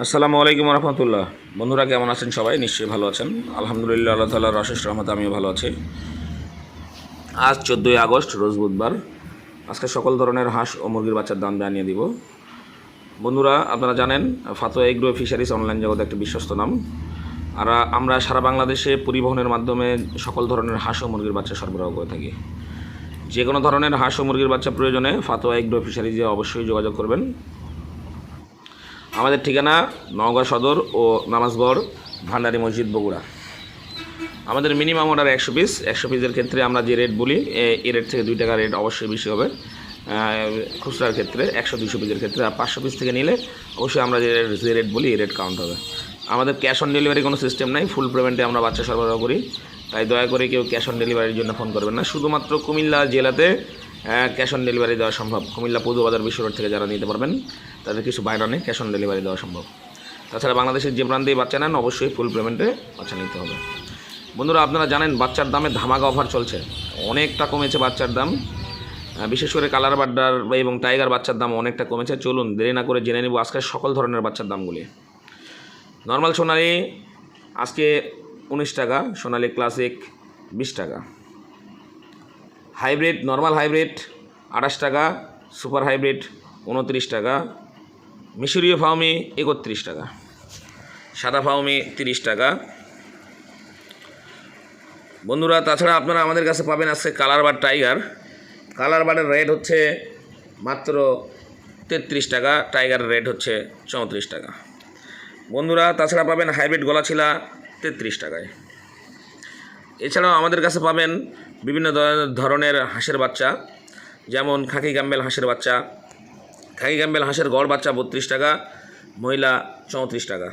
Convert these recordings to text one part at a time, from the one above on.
আসসালামু আলাইকুম রহমতুল্লাহ। বন্ধুরা, কেমন আছেন সবাই? নিশ্চয়ই ভালো আছেন। আলহামদুলিল্লাহ, আল্লাহ তালার অশেষ রহমতে আমিও ভালো আছি। আজ চোদ্দোই আগস্ট, রোজ বুধবার। আজকে সকল ধরনের হাঁস ও মুরগির বাচ্চার দাম জানিয়ে দিব। বন্ধুরা, আপনারা জানেন, ফাতোয়া এগ্রো ফিশারিজ অনলাইন জগতে একটা বিশ্বস্ত নাম। আর আমরা সারা বাংলাদেশে পরিবহনের মাধ্যমে সকল ধরনের হাঁস ও মুরগির বাচ্চা সরবরাহ করে থাকি। যে কোনো ধরনের হাঁস ও মুরগির বাচ্চা প্রয়োজনে ফাতোয়া এগ্রো ফিশারিজে অবশ্যই যোগাযোগ করবেন। আমাদের ঠিকানা নওগাঁ সদর ও নামাজগড়, ভান্ডারি মসজিদ বগুড়া। আমাদের মিনিমাম অর্ডার একশো পিস একশো পিসের ক্ষেত্রে আমরা যে রেট বলি, এ- রেট থেকে দুই টাকা রেট অবশ্যই বেশি হবে। খুচরার ক্ষেত্রে একশো দুশো পিসের ক্ষেত্রে আর পাঁচশো পিস থেকে নিলে অবশ্যই আমরা যে যে রেট বলি, এই রেট কাউন্ট হবে। আমাদের ক্যাশ অন ডেলিভারি কোনো সিস্টেম নাই ফুল পেমেন্টে আমরা বাচ্চা সরবরাহ করি। তাই দয়া করে কেউ ক্যাশ অন ডেলিভারির জন্য ফোন করবেন না। শুধুমাত্র কুমিল্লা জেলাতে ক্যাশ অন ডেলিভারি দেওয়া সম্ভব। কুমিল্লা পৌরবাজার বিশ্ব থেকে যারা নিতে পারবেন তাদের কিছু বাইরনে ক্যাশ অন ডেলিভারি দেওয়া সম্ভব। তাছাড়া বাংলাদেশের যে প্রান্তেই বাচ্চা নেন, অবশ্যই ফুল পেমেন্টে বাচ্চা নিতে হবে। বন্ধুরা, আপনারা জানেন বাচ্চার দামে ধামাকা অফার চলছে। অনেকটা কমেছে বাচ্চার দাম। বিশেষ করে কালার বাড্ডার এবং টাইগার বাচ্চার দাম অনেকটা কমেছে। চলুন, দেরি না করে জেনে নেব আজকের সকল ধরনের বাচ্চার দামগুলি। নর্মাল সোনালি, আজকে উনিশ টাকা, সোনালি ক্লাসিক বিশ টাকা। হাইব্রিড নর্মাল হাইব্রিড আঠাশ টাকা সুপার হাইব্রিড উনত্রিশ টাকা মিশরীয় ফাউমি একত্রিশ টাকা, সাদা ফাউমি তিরিশ টাকা। বন্ধুরা, তাছাড়া আপনারা আমাদের কাছে পাবেন আজকে কালার বার টাইগার। কালার বারের রেট হচ্ছে মাত্র তেত্রিশ টাকা, টাইগারের রেট হচ্ছে চৌত্রিশ টাকা। বন্ধুরা, তাছাড়া পাবেন হাইব্রিড গলাছিলা তেত্রিশ টাকায়। এছাড়াও আমাদের কাছে পাবেন বিভিন্ন ধরনের- হাঁসের বাচ্চা, যেমন খাকি ক্যাম্বেল হাঁসের বাচ্চা খাকি ক্যাম্বেল হাঁসের গড় বাচ্চা বত্রিশ টাকা, মহিলা চৌত্রিশ টাকা।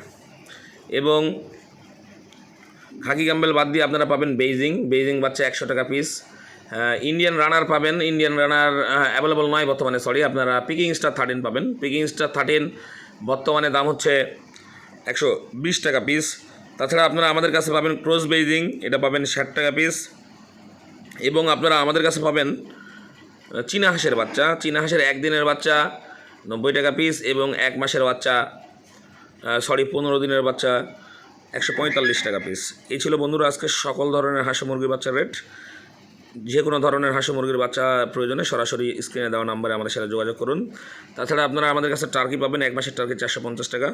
এবং খাকি ক্যাম্বেল বাদ দিয়ে আপনারা পাবেন বেইজিং বেইজিং বাচ্চা একশো টাকা পিস। ইন্ডিয়ান রানার পাবেন, ইন্ডিয়ান রানার অ্যাভেলেবল নয় বর্তমানে সরি আপনারা পিকিং স্টার থার্টিন পাবেন। পিকিং স্টার থার্টিন বর্তমানে দাম হচ্ছে একশো বিশ টাকা পিস। তাছাড়া আপনারা আমাদের কাছে পাবেন ক্রস বেইজিং, এটা পাবেন ষাট টাকা পিস। এবং আপনারা আমাদের কাছে পাবেন চীনা হাঁসের বাচ্চা, চীনা হাঁসের একদিনের বাচ্চা নব্বই টাকা পিস এবং এক মাসের বাচ্চা সরি পনেরো দিনের বাচ্চা একশো পঁয়তাল্লিশ টাকা পিস এই ছিল বন্ধুরা আজকে সকল ধরনের হাঁস মুরগির বাচ্চার রেট যে কোনো ধরনের হাঁস মুরগির বাচ্চা প্রয়োজনে সরাসরি স্ক্রিনে দেওয়া নাম্বারে আমাদের সাথে যোগাযোগ করুন। তাছাড়া আপনারা আমাদের কাছে টার্কি পাবেন, এক মাসের টার্কি চারশো পঞ্চাশ টাকা।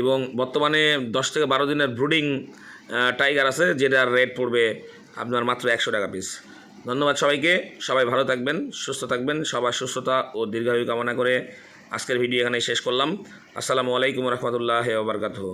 এবং বর্তমানে দশ থেকে বারো দিনের ব্রুডিং টাইগার আছে, যেটার রেট পড়বে আপনার মাত্র একশো টাকা পিস ধন্যবাদ সবাইকে। সবাই ভালো থাকবেন, সুস্থ থাকবেন। সবার সুস্থতা ও দীর্ঘায়ু কামনা করে আজকের ভিডিও এখানে শেষ করলাম। আসসালামু আলাইকুম রহমতুল্লাহ ওবরকাতহ